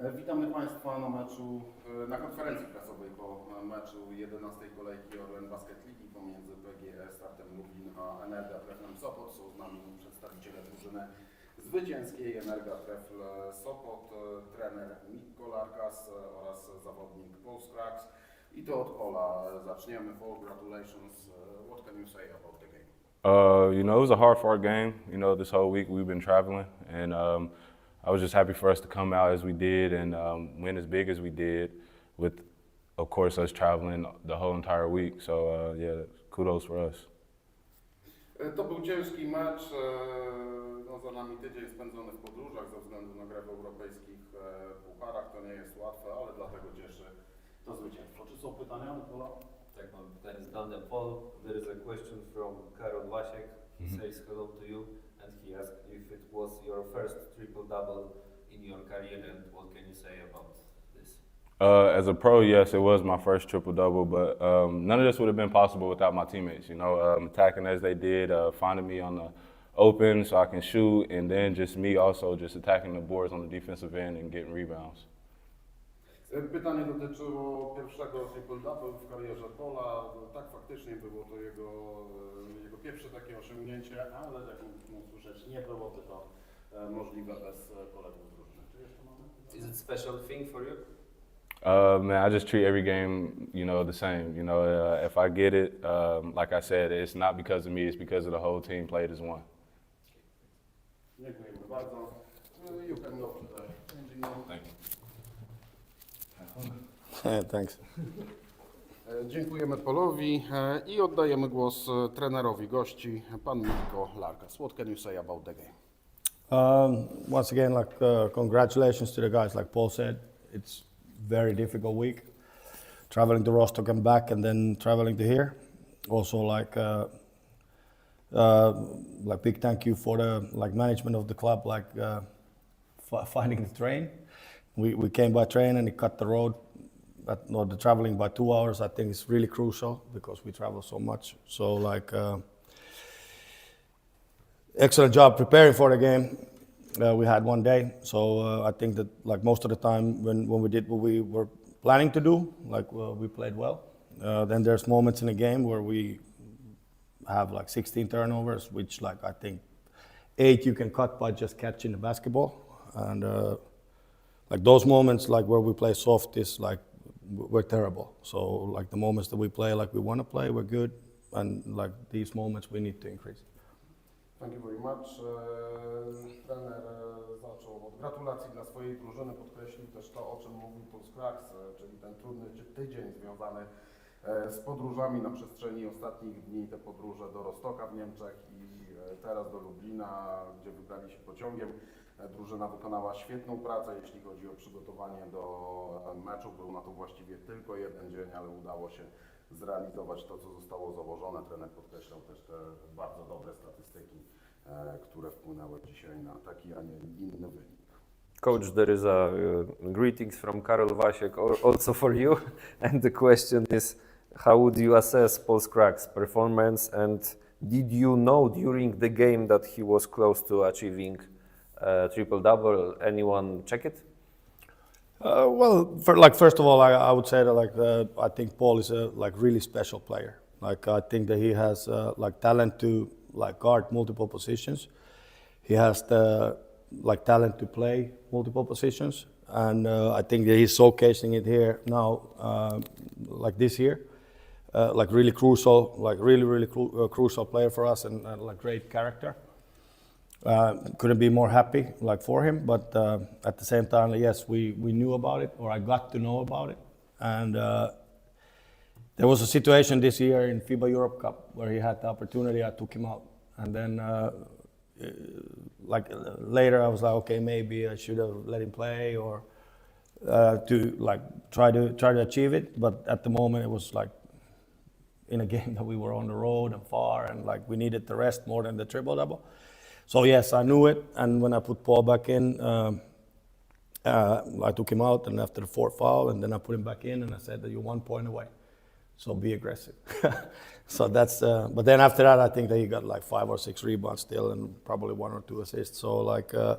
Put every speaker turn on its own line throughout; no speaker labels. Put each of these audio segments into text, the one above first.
E, Witamy Państwa na meczu, e, na konferencji prasowej po e, meczu 11 kolejki Orlen Basket pomiędzy PGE Startem Lublin a Energa Treflem Sopot. Są z nami przedstawiciele drużyny zwycięskiej Energa Trefl Sopot, trener e, oraz zawodnik Paul Scrax. I to od Ola zaczniemy. Paul, congratulations. What can you say about the game?
Uh, you know, it was a hard fought game. You know, this whole week we've been traveling, and um, I was just happy for us to come out as we did and um, win as big as we did, with, of course, us traveling the whole entire week. So, uh, yeah, kudos for us.
To był ciężki mecz. No, za nami tydzień spędzony w podróżach ze względu na grę w europejskich pucharach. To nie jest łatwe, ale dlatego cieszy to zwycięstwo. Czy są pytania, Nikola?
Tak, mam pytanie z Danem Paul. There is a question from Karol Wasiek. He says hello to you and he asked if it was your first triple-double in your career and what can you say about this?
Uh, as a pro, yes, it was my first triple double, but um, none of this would have been possible without my teammates. You know, um, attacking as they did, uh, finding me on the open so I can shoot, and then just me also just attacking the boards on the defensive end and getting rebounds.
Pytanie dotyczyło pierwszego triple-double w karierze Pola. No, Tak, faktycznie było to jego, e, jego pierwsze takie osiągnięcie, ale jak mogliśmy usłyszeć, nie byłoby to e, możliwe bez e, kolegów drużyny. Czy jeszcze mamy?
Is it special thing for you?
Uh, man, I just treat every game, you know, the same. You know, uh, if I get it, um, like I said, it's not because of me; it's because of the whole team played as one.
Dziękujemy bardzo. You can go to the changing room.
Thank you.
Thanks.
Dziękujemy Polowi e, i oddajemy głos e, trenerowi gości, pan Mirko Larkas. What can you say about the game?
Um, once again, like uh, congratulations to the guys. Like Paul said, it's very difficult week. Traveling to Rostock and back, and then traveling to here. Also, like uh, uh, like big thank you for the like management of the club, like uh, finding the train. We we came by train and it cut the road. But no, the traveling by two hours, I think, is really crucial because we travel so much. So like. Uh, excellent job preparing for the game. Uh, we had one day, so uh, I think that like most of the time when, when we did what we were planning to do, like uh, we played well. Uh, then there's moments in the game where we have like 16 turnovers, which like I think eight you can cut by just catching the basketball, and uh, like those moments like where we play soft is like we're terrible. So like the moments that we play like we want to play, we're good, and like these moments we need to increase.
Thank you very much. E, Trener e, zaczął od gratulacji dla swojej drużyny, podkreślił też to, o czym mówił Paul Scrax, e, czyli ten trudny ty- tydzień związany z podróżami na przestrzeni ostatnich dni, te podróże do Rostoka w Niemczech i teraz do Lublina, gdzie wybrali się pociągiem. Drużyna wykonała świetną pracę, jeśli chodzi o przygotowanie do e, meczu. Był na to właściwie tylko jeden dzień, ale udało się zrealizować to, co zostało założone. Trener podkreślał też te bardzo dobre statystyki, e, które wpłynęły dzisiaj na taki, a nie inny wynik.
Coach, there is a uh, greetings from Karol Wasiek al- also for you. And the question is, how would you assess Paul Scragg's performance? And did you know during the game that he was close to achieving uh, triple double? Anyone check it?
Uh, well, for, like first of all, I, I would say that like uh, I think Paul is a like really special player. Like I think that he has uh, like talent to like guard multiple positions. He has the like talent to play multiple positions, and uh, I think that he's showcasing it here now, uh, like this year. Like really crucial, like really really cru- crucial player for us, and uh, like great character. Uh, couldn't be more happy like for him? But uh, at the same time yes we, we knew about it or i got to know about it. And uh, there was a situation this year in fiba europe cup where he had the opportunity. I took him out. And then uh, like later i was like okay maybe i should have let him play or uh, to like try to try to achieve it. But at the moment it was like in a game that we were on the road and far and like we needed the rest more than the triple double so yes, I knew it, and when I put Paul back in, um, uh, I took him out, and after the fourth foul, and then I put him back in, and I said that you're one point away, so be aggressive. so that's. Uh, but then after that, I think that he got like five or six rebounds still, and probably one or two assists. So like, uh,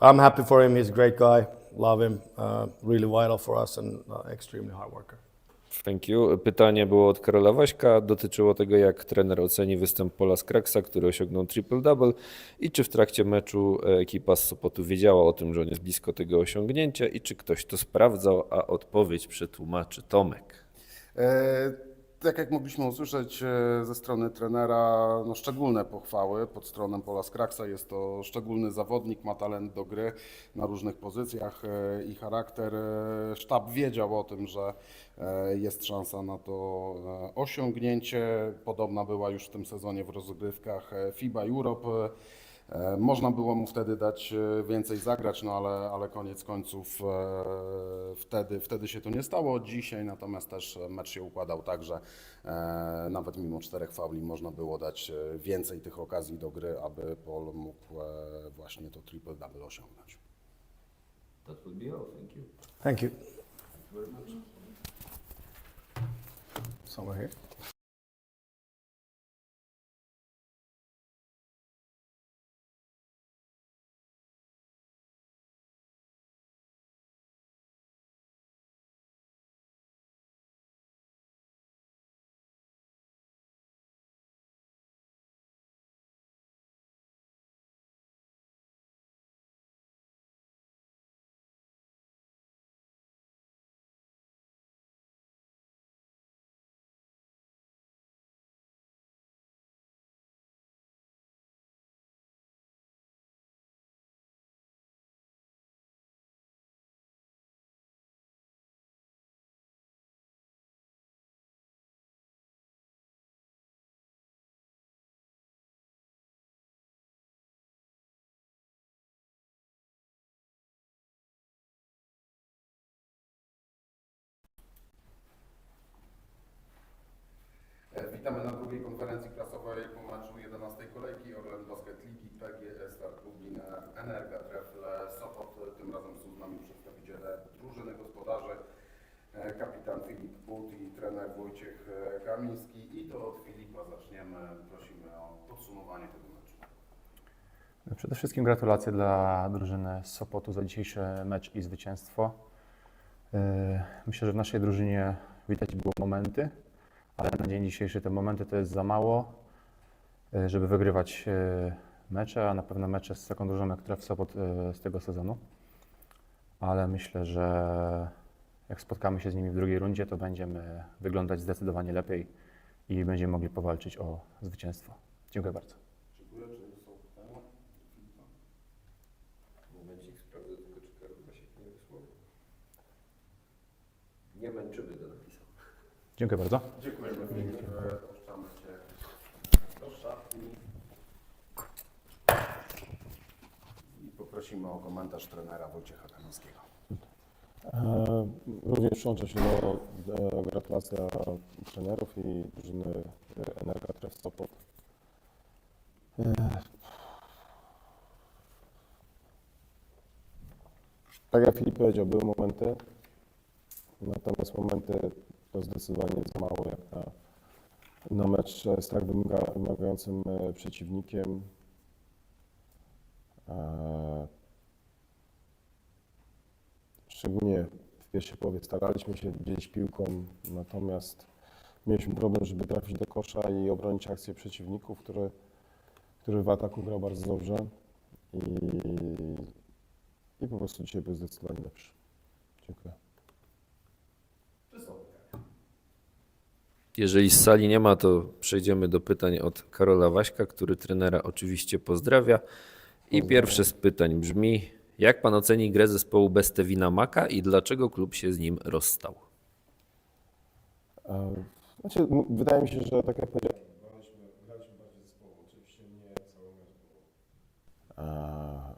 I'm happy for him. He's a great guy. Love him. Uh, really vital for us and uh, extremely hard worker.
Thank you. Pytanie było od Karola Waśka, dotyczyło tego, jak trener oceni występ Pola Skraksa, który osiągnął triple-double i czy w trakcie meczu e, ekipa z Sopotu wiedziała o tym, że on jest blisko tego osiągnięcia i czy ktoś to sprawdzał, a odpowiedź przetłumaczy Tomek.
E, Tak jak mogliśmy usłyszeć e, ze strony trenera, no szczególne pochwały pod stroną Pola Skraksa. Jest to szczególny zawodnik, ma talent do gry na różnych pozycjach e, i charakter. E, Sztab wiedział o tym, że jest szansa na to osiągnięcie. Podobna była już w tym sezonie w rozgrywkach FIBA Europe. E, Można było mu wtedy dać e, więcej zagrać, no ale, ale koniec końców e, wtedy, wtedy się to nie stało. Dzisiaj natomiast też mecz się układał tak, że nawet mimo czterech fauli można było dać więcej tych okazji do gry, aby Paul mógł właśnie to triple-double osiągnąć.
That would be all. Thank you.
Thank you. Somewhere here.
Witamy na drugiej konferencji prasowej po meczu 11 kolejki Orlen Basket Ligi PGS Start Lublin e, Energa Trefle Sopot. Tym razem są z nami przedstawiciele drużyny gospodarzy, e, kapitan Filip But i trener Wojciech e, Kamiński. I to od Filipa zaczniemy. Prosimy o podsumowanie tego meczu.
Przede wszystkim gratulacje dla drużyny Sopotu za dzisiejszy mecz i zwycięstwo. Yy, Myślę, że w naszej drużynie widać było momenty, ale na dzień dzisiejszy te momenty to jest za mało, yy, żeby wygrywać yy, mecze, a na pewno mecze z taką drużyną jak Tref Sopot yy, z tego sezonu. Ale myślę, że jak spotkamy się z nimi w drugiej rundzie, to będziemy wyglądać zdecydowanie lepiej i będziemy mogli powalczyć o zwycięstwo. Dziękuję bardzo.
Dziękuję. Czy są pytania? Filipa?
Momencik sprawdzę tylko, czy Karol Wasiek nie wysłał. Nie męczymy, to napisał.
Dziękuję bardzo.
Dziękujemy Filip. E, Puszczamy Cię do. I poprosimy o komentarz trenera Wojciecha Kamińskiego.
E, Również przyłączam się do, do gratulacji dla trenerów i drużyny e, Energa Tref Sopot. E, Tak jak Filip powiedział, były momenty, natomiast momenty to zdecydowanie za mało jak na, na mecz z tak wymaga- wymagającym e, przeciwnikiem. E, Szczególnie w pierwszej połowie staraliśmy się dzielić piłką, natomiast mieliśmy problem, żeby trafić do kosza i obronić akcję przeciwników, który, który w ataku grał bardzo dobrze i, i po prostu dzisiaj był zdecydowanie lepszy. Dziękuję.
Jeżeli z sali nie ma, to przejdziemy do pytań od Karola Waśka, który trenera oczywiście pozdrawia. I pierwsze z pytań brzmi: jak pan oceni grę zespołu bez Stevina Maka i dlaczego klub się z nim rozstał?
Znaczy, wydaje mi się, że tak jak powiedziałem, graliśmy, graliśmy bardziej zespołowo, oczywiście nie cały mecz. bo, e,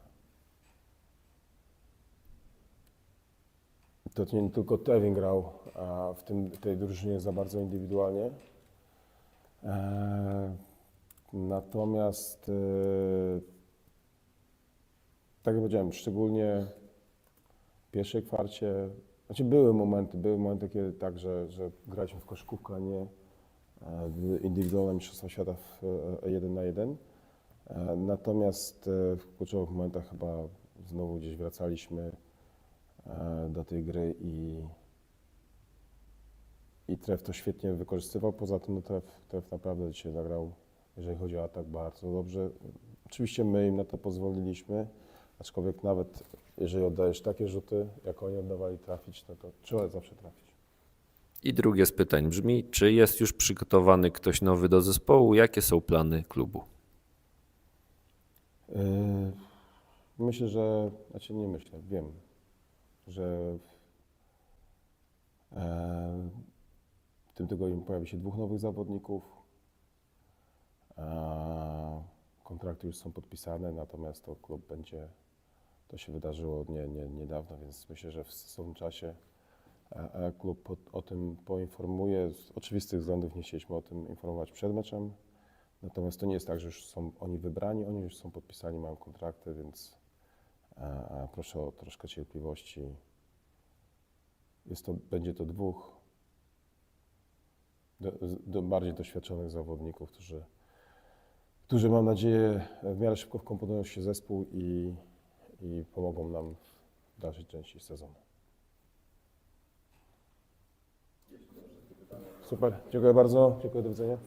To nie tylko Tevin grał a w tym, tej drużynie za bardzo indywidualnie. E, Natomiast, e, tak jak powiedziałem, szczególnie w pierwszej kwarcie, znaczy były momenty, były momenty, kiedy tak, że, że graliśmy w koszykówkę, a nie e, w indywidualne mistrzostwa świata w e, jeden na jeden. E, Natomiast e, w kluczowych momentach chyba znowu gdzieś wracaliśmy e, do tej gry i, i Tref to świetnie wykorzystywał. Poza tym no, Tref, Tref naprawdę dzisiaj zagrał, jeżeli chodzi o atak, bardzo dobrze. Oczywiście my im na to pozwoliliśmy, aczkolwiek nawet jeżeli oddajesz takie rzuty, jak oni oddawali trafić, no to trzeba zawsze trafić.
I drugie z pytań brzmi, czy jest już przygotowany ktoś nowy do zespołu? Jakie są plany klubu?
Yy, Myślę, że, znaczy nie myślę, wiem, że w, e, w tym tygodniu pojawi się dwóch nowych zawodników. A kontrakty już są podpisane, natomiast to klub będzie, to się wydarzyło nie, nie, niedawno, więc myślę, że w stosownym czasie e, e, klub o tym poinformuje. Z oczywistych względów nie chcieliśmy o tym informować przed meczem. Natomiast to nie jest tak, że już są oni wybrani, oni już są podpisani, mają kontrakty, więc e, e, proszę o troszkę cierpliwości. Jest to, będzie to dwóch do, do bardziej doświadczonych zawodników, którzy, którzy mam nadzieję w miarę szybko wkomponują się w zespół i, i pomogą nam w dalszej części sezonu. Super, dziękuję bardzo, dziękuję, do widzenia.